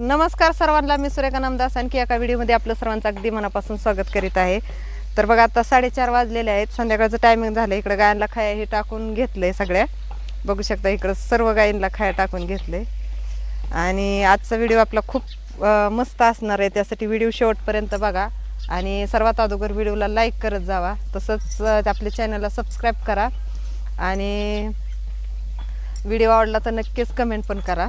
नमस्कार सर्वांना मी सुरेखा नामदास. आणखी एका व्हिडिओमध्ये आपलं सर्वांचं अगदी मनापासून स्वागत करीत आहे. तर बघा आता साडेचार वाजलेले आहेत. संध्याकाळचं टायमिंग झालं. इकडं गायांना खाया हे टाकून घेतलं आहे सगळ्या. बघू शकता इकडं सर्व गायींना खाया टाकून घेतलं आहे आणि आजचा व्हिडिओ आपला खूप मस्त असणार आहे. त्यासाठी व्हिडिओ शेवटपर्यंत बघा. आणि सर्वात अगोदर व्हिडिओला लाईक करत जावा. तसंच आपल्या चॅनलला सबस्क्राईब करा. आणि व्हिडिओ आवडला तर नक्कीच कमेंट पण करा.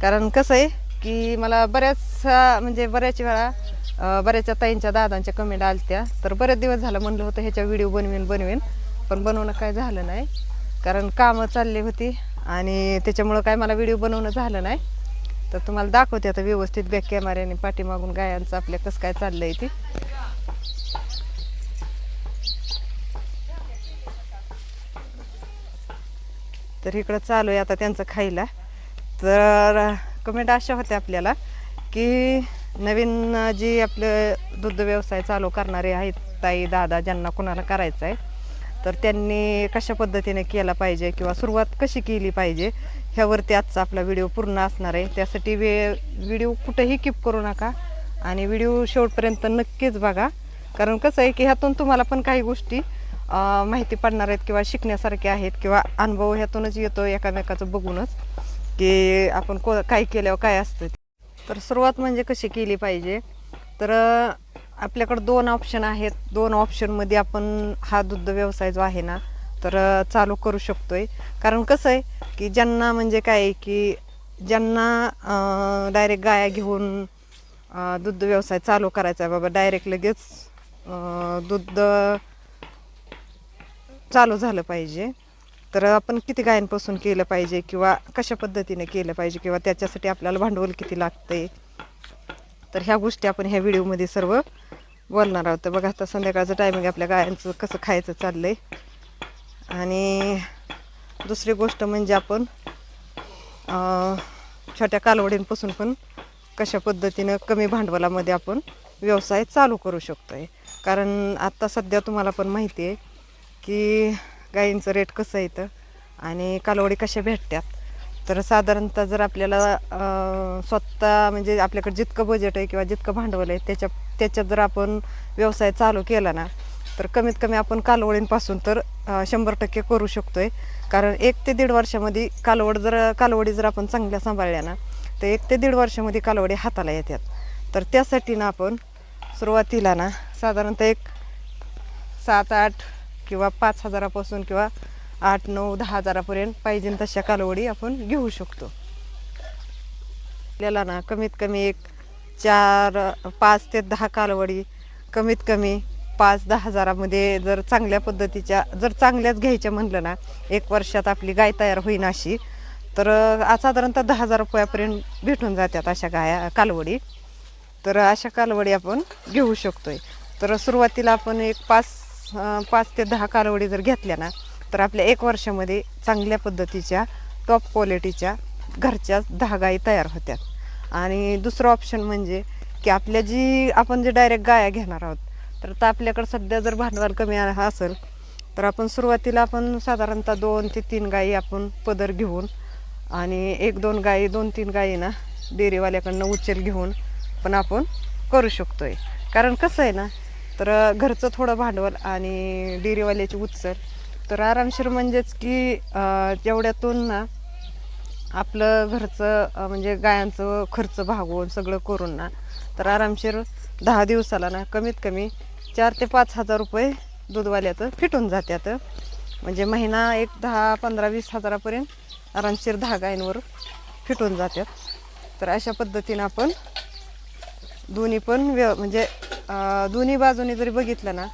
कारण कसं आहे की मला बऱ्याच म्हणजे बऱ्याच वेळा बऱ्याचशा ताईंच्या दादांच्या कमेंट आलत्या. तर बरेच दिवस झालं म्हणलं होतं ह्याच्या व्हिडिओ बनवीन बनवीन. पण बनवणं काय झालं नाही. कारण कामं चालली होती आणि त्याच्यामुळं काय मला व्हिडिओ बनवणं झालं नाही. तर तुम्हाला दाखवते आता व्यवस्थित बॅक कॅमेऱ्याने पाठीमागून गायांचं आपल्या कसं काय चाललं आहे ते. तर इकडं चालू आहे आता त्यांचं खायला. तर कमेंट अशा होत्या आपल्याला की नवीन जी आपलं दुग्ध व्यवसाय चालू करणारे आहेत ताई दादा ज्यांना कोणाला करायचं आहे तर त्यांनी कशा पद्धतीने केला पाहिजे किंवा सुरुवात कशी केली पाहिजे ह्यावरती आजचा आपला व्हिडिओ पूर्ण असणार आहे. त्यासाठी वे व्हिडिओ कुठेही किप करू नका आणि व्हिडिओ शेवटपर्यंत नक्कीच बघा. कारण कसं आहे की ह्यातून तुम्हाला पण काही गोष्टी माहिती पडणार आहेत किंवा शिकण्यासारख्या आहेत किंवा अनुभव ह्यातूनच येतो एकामेकाचं बघूनच. की आपण को काय केल्यावर काय असतं तर सुरुवात म्हणजे कशी केली पाहिजे? तर आपल्याकडं दोन ऑप्शन आहेत. दोन ऑप्शनमध्ये आपण हा दुग्ध व्यवसाय जो आहे ना तर चालू करू शकतो आहे कारण कसं आहे की ज्यांना म्हणजे काय की ज्यांना डायरेक्ट गाया घेऊन दुग्ध व्यवसाय चालू करायचा आहे बाबा डायरेक्ट लगेच दूध दुग्ध चालू झालं पाहिजे. तर आपण किती गायांपासून केलं पाहिजे किंवा कशा पद्धतीने केलं पाहिजे किंवा त्याच्यासाठी आपल्याला भांडवल किती लागते तर ह्या गोष्टी आपण ह्या व्हिडिओमध्ये सर्व बोलणार आहोत. बघा आता संध्याकाळचं टायमिंग आपल्या गायांचं कसं खायचं चाललं आहे आणि दुसरी गोष्ट म्हणजे आपण छोट्या कालवडींपासून पण कशा पद्धतीनं कमी भांडवलामध्ये आपण व्यवसाय चालू करू शकतो आहे कारण आत्ता सध्या तुम्हाला पण माहिती आहे की गाईंचं रेट कसं येतं आणि कालवडी कशा भेटतात? तर साधारणतः जर आपल्याला स्वतः म्हणजे आपल्याकडे जितकं बजेट आहे किंवा जितकं भांडवल आहे त्याच्या त्याच्यात जर आपण व्यवसाय चालू केला ना तर कमीत कमी आपण कालवडींपासून तर शंभर टक्के करू शकतो आहे कारण एक ते दीड वर्षामध्ये कालवड जर कालवडी जर आपण चांगल्या सांभाळल्या ना तर एक ते दीड वर्षामध्ये कालवडी हाताला येतात. तर त्यासाठी ना आपण सुरुवातीला ना साधारणतः एक सात आठ किंवा पाच हजारापासून किंवा आठ नऊ दहा हजारापर्यंत पाहिजे तशा कालवडी आपण घेऊ शकतो. आपल्याला ना कमीत कमी एक चार पाच ते दहा कालवडी कमीत कमी पाच दहा हजारामध्ये जर चांगल्या पद्धतीच्या जर चांगल्याच घ्यायच्या म्हणलं ना एक वर्षात आपली गाय तयार होईन अशी तर साधारणतः दहा हजार रुपयापर्यंत भेटून जातात अशा गाया कालवडी. तर अशा कालवडी आपण घेऊ शकतो आहे तर सुरुवातीला आपण एक पाच पाच ते दहा कालवडी जर घेतल्या ना तर आपल्या एक वर्षामध्ये चांगल्या पद्धतीच्या टॉप क्वालिटीच्या घरच्या दहा गायी तयार होत्यात. आणि दुसरं ऑप्शन म्हणजे की आपल्या जी आपण जे डायरेक्ट गाया घेणार आहोत तर आता आपल्याकडं सध्या जर भांडवल कमी असेल तर आपण सुरुवातीला आपण साधारणतः दोन ते तीन गायी आपण पदर घेऊन आणि एक दोन गायी दोन तीन गायी ना डेअरीवाल्याकडनं उचल घेऊन पण आपण करू शकतो आहे कारण कसं आहे ना तर घरचं थोडं भांडवल आणि डेअरीवाल्याची उचल. तर आरामशीर म्हणजेच की जेवढ्यातून ना आपलं घरचं म्हणजे गायांचं खर्च भागवून सगळं करून ना तर आरामशीर दहा दिवसाला ना कमीत कमी चार ते पाच हजार रुपये दूधवाल्याचं फिटून जात्यात म्हणजे महिना एक दहा पंधरा वीस हजारापर्यंत आरामशीर दहा गायींवर फिटून जातात तर अशा पद्धतीनं आपण दोन्ही पण व्य म्हणजे दोन्ही बाजूने जरी बघितलं ना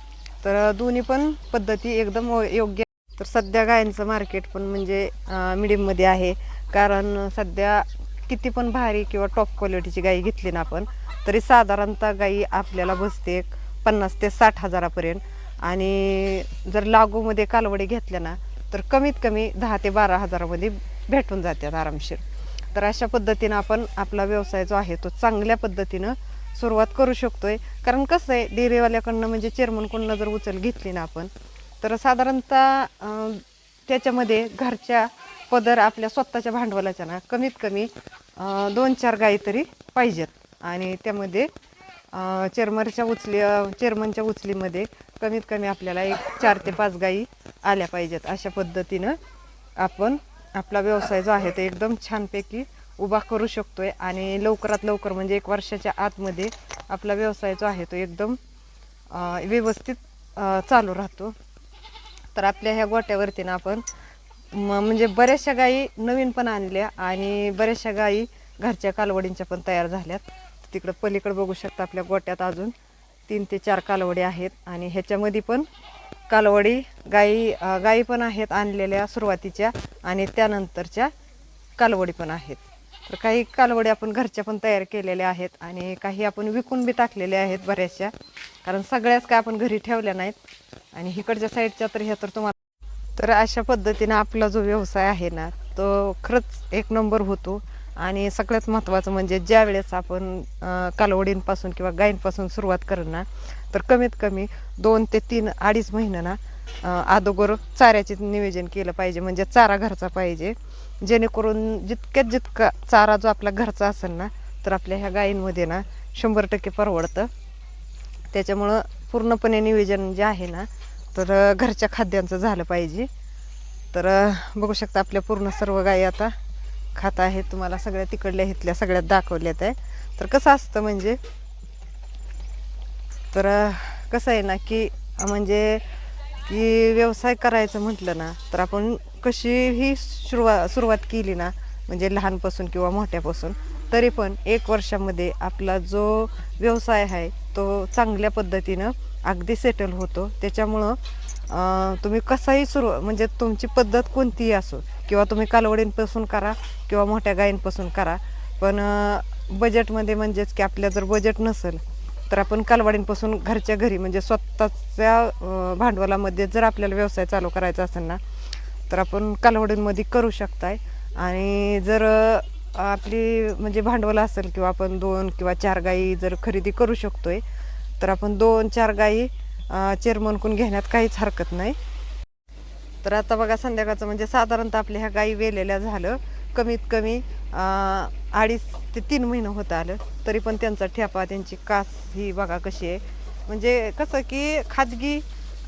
तर दोन्ही पण पद्धती एकदम योग्य तर सध्या गायांचं मार्केट पण म्हणजे मिडियममध्ये आहे. कारण सध्या किती पण भारी किंवा टॉप क्वालिटीची गाई घेतली ना आपण तरी साधारणतः गाई आपल्याला बसते एक पन्नास ते साठ हजारापर्यंत. आणि जर लागूमध्ये कालवडी घेतल्या ना तर कमीत कमी दहा ते बारा हजारामध्ये भेटून जातात आरामशीर. तर अशा पद्धतीनं आपण आपला व्यवसाय जो आहे तो चांगल्या पद्धतीनं सुरुवात करू शकतोय. कारण कसं आहे डेअरीवाल्याकडनं म्हणजे चेअरमनकडनं जर उचल घेतली ना आपण तर साधारणतः त्याच्यामध्ये घरच्या पदर आपल्या स्वतःच्या भांडवलाच्या ना कमीत कमी दोन चार गायी तरी पाहिजेत. आणि त्यामध्ये अं, चेअरमनच्या उचली चेअरमनच्या उचलीमध्ये कमीत कमी आपल्याला एक चार ते पाच गायी आल्या पाहिजेत. अशा पद्धतीनं आपण आपला व्यवसाय जो आहे तो एकदम छानपैकी उभा करू शकतो आहे आणि लवकरात लवकर म्हणजे एक वर्षाच्या आतमध्ये आपला व्यवसाय जो आहे तो एकदम व्यवस्थित चालू राहतो. तर आपल्या ह्या गोट्यावरतीनं आपण म- म्हणजे बऱ्याचशा गायी नवीन पण आणल्या आणि बऱ्याचशा गायी घरच्या कालवडींच्या पण तयार झाल्यात. तिकडं पलीकडे बघू शकता आपल्या गोट्यात अजून तीन ते चार कालवडी आहेत आणि ह्याच्यामध्ये पण कालवडी गाई गाई गायी पण आहेत आणलेल्या सुरुवातीच्या आणि त्यानंतरच्या कालवडी पण आहेत. तर काही कालवडी आपण घरच्या पण तयार केलेल्या आहेत आणि काही आपण विकून बी टाकलेल्या आहेत बऱ्याचशा. कारण सगळ्याच काय आपण घरी ठेवल्या नाहीत. आणि इकडच्या साईडच्या तर ह्या तर तुम्हाला तर अशा पद्धतीनं आपला जो व्यवसाय आहे ना तो खरंच एक नंबर होतो. आणि सगळ्यात महत्त्वाचं म्हणजे ज्या वेळेस आपण कालवडींपासून किंवा गायींपासून सुरुवात करणार तर कमीत कमी दोन ते तीन अडीच महिनं ना अगोदर चाऱ्याचे नियोजन केलं पाहिजे. म्हणजे चारा घरचा पाहिजे. जेणेकरून जितक्यात जितका चारा जो आपला घरचा असेल ना तर आपल्या ह्या गायींमध्ये ना शंभर टक्के परवडतं. त्याच्यामुळं पूर्णपणे नियोजन जे आहे ना तर घरच्या खाद्यांचं झालं पाहिजे. तर बघू शकता आपल्या पूर्ण सर्व गायी आता खात आहेत. तुम्हाला सगळ्या तिकडल्या इथल्या सगळ्यात दाखवल्यात आहे तर कसं असतं म्हणजे तर कसं आहे ना की म्हणजे की व्यवसाय करायचं म्हटलं ना तर आपण कशीही सुरुवा सुरुवात केली ना म्हणजे लहानपासून किंवा मोठ्यापासून तरी पण एक वर्षामध्ये आपला जो व्यवसाय आहे तो चांगल्या पद्धतीनं अगदी सेटल होतो. त्याच्यामुळं तुम्ही कसाही सुरू म्हणजे तुमची पद्धत कोणतीही असो किंवा तुम्ही कालवडींपासून करा किंवा मोठ्या गायींपासून करा पण बजेटमध्ये म्हणजेच की आपल्या जर बजेट नसेल तर आपण कालवाडींपासून घरच्या घरी म्हणजे स्वतःच्या भांडवलामध्ये जर आपल्याला व्यवसाय चालू करायचा असेल ना तर आपण कालवडींमध्ये करू शकताय. आणि जर आपली म्हणजे भांडवल असेल किंवा आपण दोन किंवा चार गायी जर खरेदी करू शकतोय तर आपण दोन चार गायी चेअरमनकडून घेण्यात काहीच हरकत नाही. तर आता बघा संध्याकाळचं म्हणजे साधारणतः आपल्या ह्या गायी वेलेल्या झालं. कमीत कमी अडीच ते तीन महिनं होत आलं. तरी पण त्यांचा ठेपा त्यांची कास ही बघा कशी आहे. म्हणजे कसं की खाजगी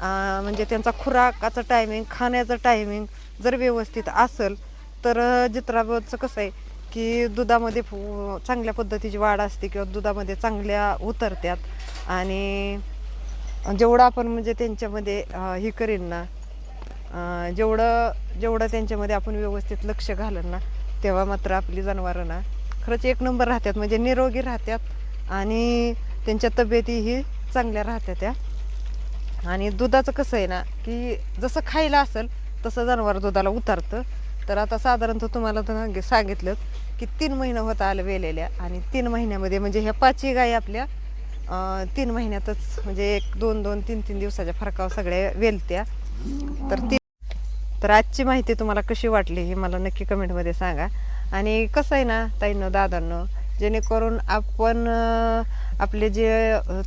म्हणजे त्यांचा खुराकाचं टायमिंग खाण्याचं टायमिंग जर व्यवस्थित असेल तर अं, कसं आहे की दुधामध्ये फु- चांगल्या पद्धतीची वाढ असते किंवा दुधामध्ये चांगल्या उतरत्यात. आणि जेवढं आपण म्हणजे त्यांच्यामध्ये हे करेन ना जेवढं जेवढं त्यांच्यामध्ये आपण व्यवस्थित लक्ष घालन ना तेव्हा मात्र आपली जनावरं ना खरंच एक नंबर राहतात. म्हणजे निरोगी राहतात आणि त्यांच्या तब्येतीही चांगल्या राहतात त्या आणि दुधाचं कसं आहे ना की जसं खायला असेल तसं जनावर दुधाला उतरतं. तर आता साधारणतः तुम्हाला तर सांगितलं की तीन महिनं होत आलं वेलेल्या आणि तीन महिन्यामध्ये म्हणजे ह्या पाचही गायी आपल्या तीन महिन्यातच म्हणजे एक दोन दोन तीन तीन दिवसाच्या फरकावर सगळ्या वेलत्या. तर ती तर आजची माहिती तुम्हाला कशी वाटली हे मला नक्की कमेंटमध्ये सांगा. आणि कसं आहे ना ताईंनो दादांनो जेणेकरून आपण आपले जे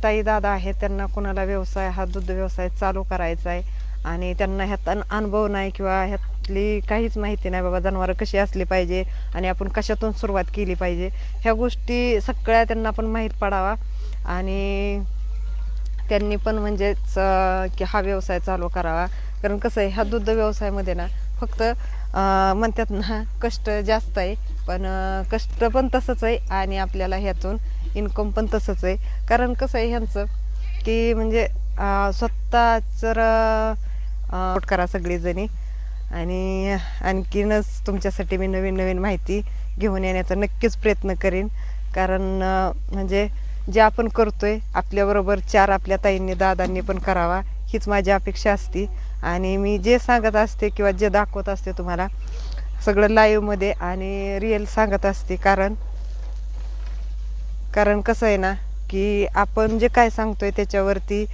ताई दादा आहेत त्यांना कोणाला व्यवसाय हा दुग्ध व्यवसाय चालू करायचा आहे आणि त्यांना ह्यात अन- अनुभव नाही किंवा ह्यातली काहीच माहिती नाही बाबा जनावरं कशी असली पाहिजे आणि आपण कशातून सुरुवात केली पाहिजे. ह्या गोष्टी सगळ्या त्यांना पण माहीत पडावा आणि त्यांनी पण म्हणजेच की हा व्यवसाय चालू करावा. कारण कसं आहे ह्या दुग्ध व्यवसायामध्ये ना फक्त म्हणतात ना कष्ट जास्त आहे. पण कष्ट पण तसंच आहे आणि आपल्याला ह्यातून इन्कम पण तसंच आहे. कारण कसं आहे ह्यांचं की म्हणजे स्वतः जर करा सगळीजणी. आणि आणखीनच तुमच्यासाठी मी नवीन नवीन माहिती घेऊन येण्याचा नक्कीच प्रयत्न करीन. कारण म्हणजे जे आपण करतोय आपल्याबरोबर चार आपल्या ताईंनी दादांनी पण करावा हीच माझी अपेक्षा असती. आणि मी जे सांगत असते किंवा जे दाखवत असते तुम्हाला सगळं लाईव्हमध्ये आणि रिअल सांगत असते. कारण कारण कसं आहे ना की आपण जे काय सांगतोय त्याच्यावरती